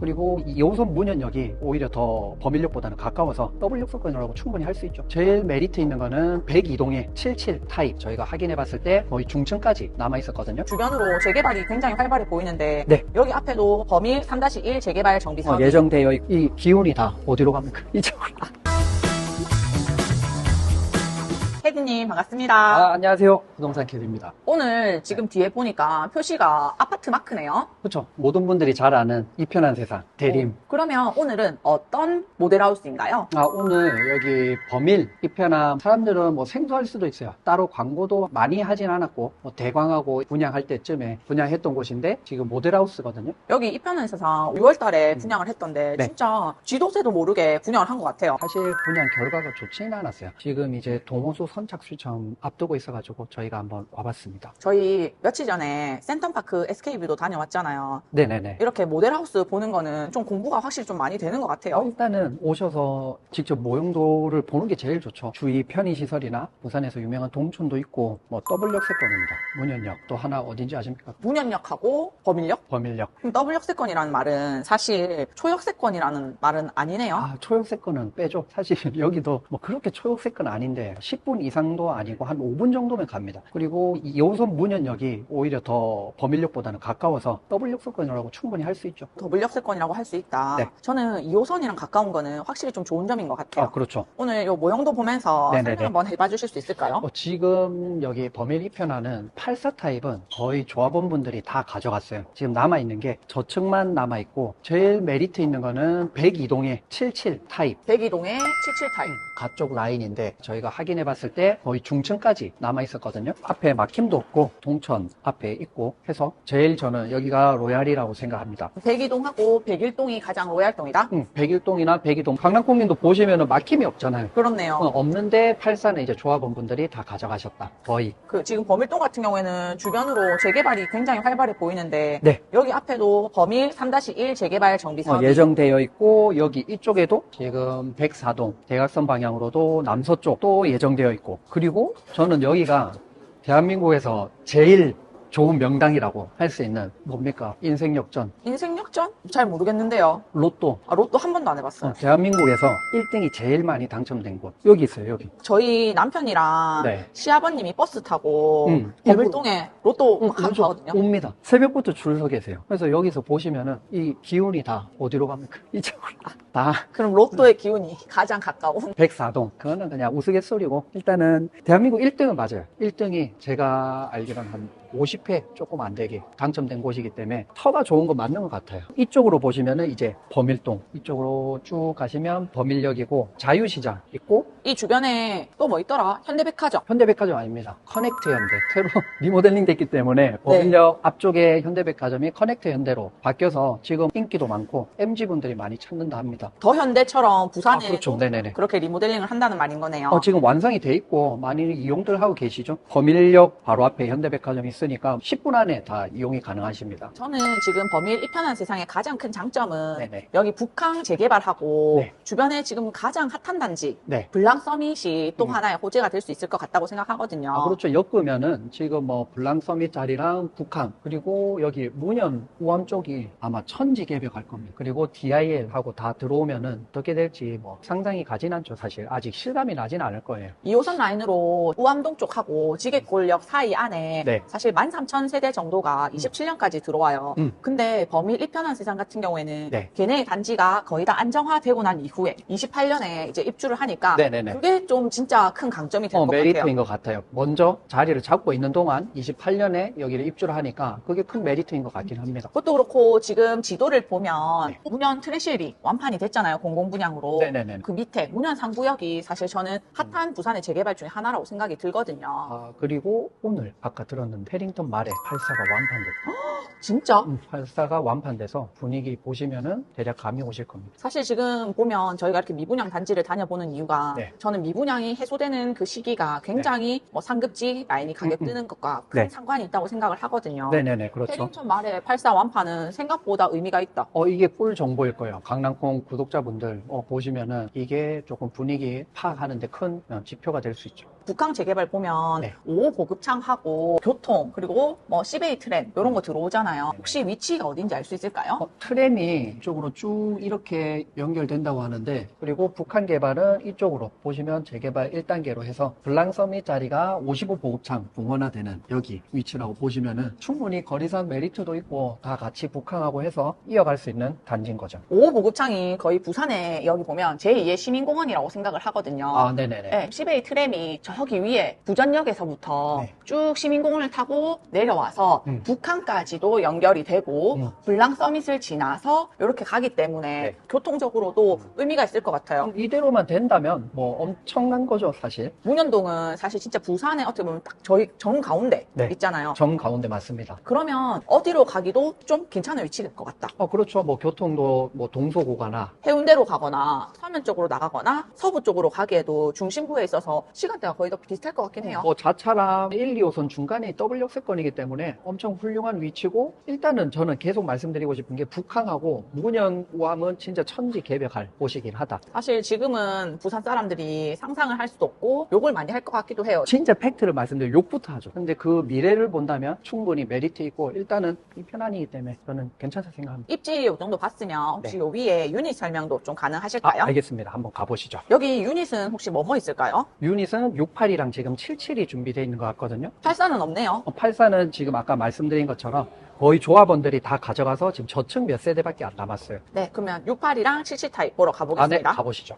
그리고 이 2호선 문현역이 오히려 더 범인력보다는 가까워서 더블 역세권이라고 충분히 할 수 있죠. 제일 메리트 있는 거는 102동의 77 타입 저희가 확인해 봤을 때 거의 중층까지 남아 있었거든요. 주변으로 재개발이 굉장히 활발해 보이는데 네. 여기 앞에도 범일 3-1 재개발 정비 어, 사업이 예정되어 있, 이 기운이 다 어디로 갑니까? 이쪽으로. 헤드님 반갑습니다. 아, 안녕하세요. 부동산 캐드입니다. 오늘 지금 뒤에 보니까 표시가 아파트 마크네요. 그렇죠. 모든 분들이 잘 아는 이 편한 세상 대림. 어, 그러면 오늘은 어떤 모델하우스인가요? 아, 오늘 여기 범일 이편함 사람들은 뭐 생소할 수도 있어요. 따로 광고도 많이 하진 않았고 뭐 대광하고 분양할 때쯤에 분양했던 곳인데 지금 모델하우스거든요. 여기 이 편한 세상 6월 달에 분양을 했던데 네. 진짜 쥐도새도 모르게 분양을 한 것 같아요. 사실 분양 결과가 좋지는 않았어요. 지금 이제 동호수 선착 수청 앞두고 있어가지고 저희가 한번 와봤습니다. 저희 며칠 전에 센텀파크 SK뷰도 다녀왔잖아요. 네네네. 이렇게 모델하우스 보는 거는 좀 공부가 확실히 좀 많이 되는 것 어, 같아요. 일단은 오셔서 직접 모형도를 보는 게 제일 좋죠. 주위 편의시설이나 부산에서 유명한 동촌도 있고 뭐 더블 역세권입니다. 문현역 또 하나 어딘지 아십니까? 문현역하고 범일역? 범일역. 그럼 더블 역세권이라는 말은 사실 초역세권이라는 말은 아니네요. 아 초역세권은 빼죠. 사실 여기도 뭐 그렇게 초역세권 아닌데 10분 이 상도 아니고 한 5분 정도면 갑니다. 그리고 이 2호선 문현역이 오히려 더 범일역보다는 가까워서 더블 역세권이라고 충분히 할 수 있죠. 더블 역세권이라고 할 수 있다. 네. 저는 2호선이랑 가까운 거는 확실히 좀 좋은 점인 것 같아요. 아 그렇죠. 오늘 이 모형도 보면서 네네네. 설명 한번 해봐 주실 수 있을까요? 어, 지금 여기 범일 이편하는 84 타입은 거의 조합원분들이 다 가져갔어요. 지금 남아있는 게 저층만 남아있고 제일 메리트 있는 거는 102동의 77 타입 백이동의 77 타입. 가쪽 라인인데 저희가 확인해 봤을 때 거의 중층까지 남아 있었거든요. 앞에 막힘도 없고 동천 앞에 있고 해서 제일 저는 여기가 로얄이라고 생각합니다. 백이동하고 백일동이 가장 로얄동이다? 응, 101동이나 102동 강남공민도 보시면 막힘이 없잖아요. 그렇네요. 어, 없는데 84는 이제 조합원분들이 다 가져가셨다. 거의. 그 지금 범일동 같은 경우에는 주변으로 재개발이 굉장히 활발해 보이는데 네. 여기 앞에도 범일 3-1 재개발 정비 어, 사업이 예정되어 있고 여기 이쪽에도 지금 104동 대각선 방향으로도 남서쪽 또 예정되어 있고 그리고 저는 여기가 대한민국에서 제일 좋은 명당이라고 할 수 있는 뭡니까 인생 역전 인생 역전? 잘 모르겠는데요. 로또 아, 로또 한 번도 안 해봤어요. 어, 대한민국에서 1등이 제일 많이 당첨된 곳 여기 있어요 여기 저희 남편이랑 네. 시아버님이 버스 타고 음. 범일동에 로또 응, 한 그렇죠. 가거든요. 옵니다 새벽부터 줄서 계세요 그래서 여기서 보시면은 이 기운이 다 어디로 갑니까 이쪽으로 다 그럼 로또의 기운이 가장 가까운 104동. 그거는 그냥 우스갯소리고. 일단은 대한민국 1등은 맞아요. 1등이 제가 알기로는 한 50회 조금 안 되게 당첨된 곳이기 때문에 터가 좋은 거 맞는 것 같아요. 이쪽으로 보시면은 이제 범일동. 이쪽으로 쭉 가시면 범일역이고 자유시장 있고 이 주변에 또 뭐 있더라? 현대백화점. 현대백화점 아닙니다. 커넥트 현대. 새로 리모델링 됐기 때문에 범일역 앞쪽에 현대백화점이 커넥트 현대로 바뀌어서 지금 인기도 많고 MG분들이 많이 찾는다 합니다. 더 현대처럼 아, 부산에 그렇죠. 네네네. 그렇게 리모델링을 한다는 말인 거네요. 어, 지금 완성이 돼 있고 많이 이용들 하고 계시죠. 범일역 바로 앞에 현대백화점이 있 으니까 10분 안에 다 이용이 가능하십니다. 저는 지금 범일 이편한 세상의 가장 큰 장점은 네네. 여기 북항 재개발하고 네. 주변에 지금 가장 핫한 단지 네. 블랑 서밋이 또 음. 하나의 호재가 될 수 있을 것 같다고 생각하거든요. 아, 그렇죠. 엮으면은 지금 뭐 블랑 서밋 자리랑 북한 그리고 여기 문현 우암 쪽이 아마 천지 개벽할 겁니다. 그리고 DIL 하고 다 들어오면은 어떻게 될지 뭐 상상이 가진 않죠. 사실 아직 실감이 나진 않을 거예요. 2호선 라인으로 우암동 쪽하고 지게골역 사이 안에 네. 사실 13,000세대 정도가 27년까지 들어와요. 음. 근데 범일 이편한 세상 같은 경우에는 네. 걔네 단지가 거의 다 안정화되고 난 이후에 28년에 이제 입주를 하니까 네네네. 그게 좀 진짜 큰 강점이 될 어, 것 메리트인 같아요. 것 같아요. 먼저 자리를 잡고 있는 동안 28년에 여기를 입주를 하니까 그게 큰 메리트인 것 같긴 합니다. 그것도 그렇고 지금 지도를 보면 네. 문현 트레실이 완판이 됐잖아요. 공공분양으로. 네네네. 그 밑에 문현 상구역이 사실 저는 핫한 부산의 재개발 중에 하나라고 생각이 들거든요. 아, 그리고 오늘 아까 들었는데 페링턴 말에 84가 완판됐다. 진짜? 음, 84가 완판돼서 분위기 보시면은 대략 감이 오실 겁니다. 사실 지금 보면 저희가 이렇게 미분양 단지를 다녀보는 이유가 네. 저는 미분양이 해소되는 그 시기가 굉장히 뭐 상급지 라인이 가격 음, 음. 뜨는 것과 큰 네. 상관이 있다고 생각을 하거든요. 네네네, 그렇죠. 페링턴 말에 84 완판은 생각보다 의미가 있다. 어, 이게 꿀 정보일 거예요. 강남콩 구독자분들 어, 보시면은 이게 조금 분위기 파악하는데 큰 어, 지표가 될 수 있죠. 북항 재개발 보면 네. 5호 보급창하고 교통 그리고 뭐 시베이 트램 이런 거 들어오잖아요. 혹시 위치가 어딘지 알 수 있을까요? 어, 트램이 이쪽으로 쭉 이렇게 연결된다고 하는데 그리고 북한 개발은 이쪽으로 보시면 재개발 1단계로 해서 블랑서밋 자리가 55 보급창 붕원화되는 여기 위치라고 보시면은 충분히 거리상 메리트도 있고 다 같이 북한하고 해서 이어갈 수 있는 단지인 거죠. 5호 보급창이 거의 부산에 여기 보면 제2의 시민공원이라고 생각을 하거든요. 아, 네네네. 네, 시베이 트램이 저기 위에 부전역에서부터 네. 쭉 시민공원을 타고 내려와서 음. 북한까지도 연결이 되고 음. 블랑 서밋을 지나서 이렇게 가기 때문에 네. 교통적으로도 의미가 있을 것 같아요. 이대로만 된다면 뭐 엄청난 거죠, 사실. 문현동은 사실 진짜 부산에 어떻게 보면 딱 저희 정 가운데 네. 있잖아요. 정 가운데 맞습니다. 그러면 어디로 가기도 좀 괜찮은 위치일 것 같다. 어, 그렇죠. 뭐 교통도 뭐 동서고가나 해운대로 가거나 서면 쪽으로 나가거나 서부 쪽으로 가기에도 중심부에 있어서 시간대가 거의 다 비슷할 것 같긴 해요. 뭐 자차랑 1, 2호선 중간에 더블 역세권이기 때문에 엄청 훌륭한 위치고 일단은 저는 계속 말씀드리고 싶은 게 북항하고 문현우함은 진짜 천지 개벽할 곳이긴 하다. 사실 지금은 부산 사람들이 상상을 할 수도 없고 욕을 많이 할 것 같기도 해요. 진짜 팩트를 말씀드리면 욕부터 하죠. 근데 그 미래를 본다면 충분히 메리트 있고 일단은 이 편안이기 때문에 저는 괜찮다 생각합니다. 입지 이 정도 봤으면 혹시 네. 요 위에 유닛 설명도 좀 아, 가능하실까요? 알겠습니다. 한번 가보시죠. 여기 유닛은 혹시 뭐뭐 있을까요? 유닛은 68이랑 지금 77이 준비되어 있는 것 같거든요. 84는 없네요. 84는 지금 아까 말씀드린 것처럼 거의 조합원들이 다 가져가서 지금 저층 몇 세대밖에 안 남았어요. 네, 그러면 68이랑 77 타입 보러 안에 가보겠습니다. 가보시죠.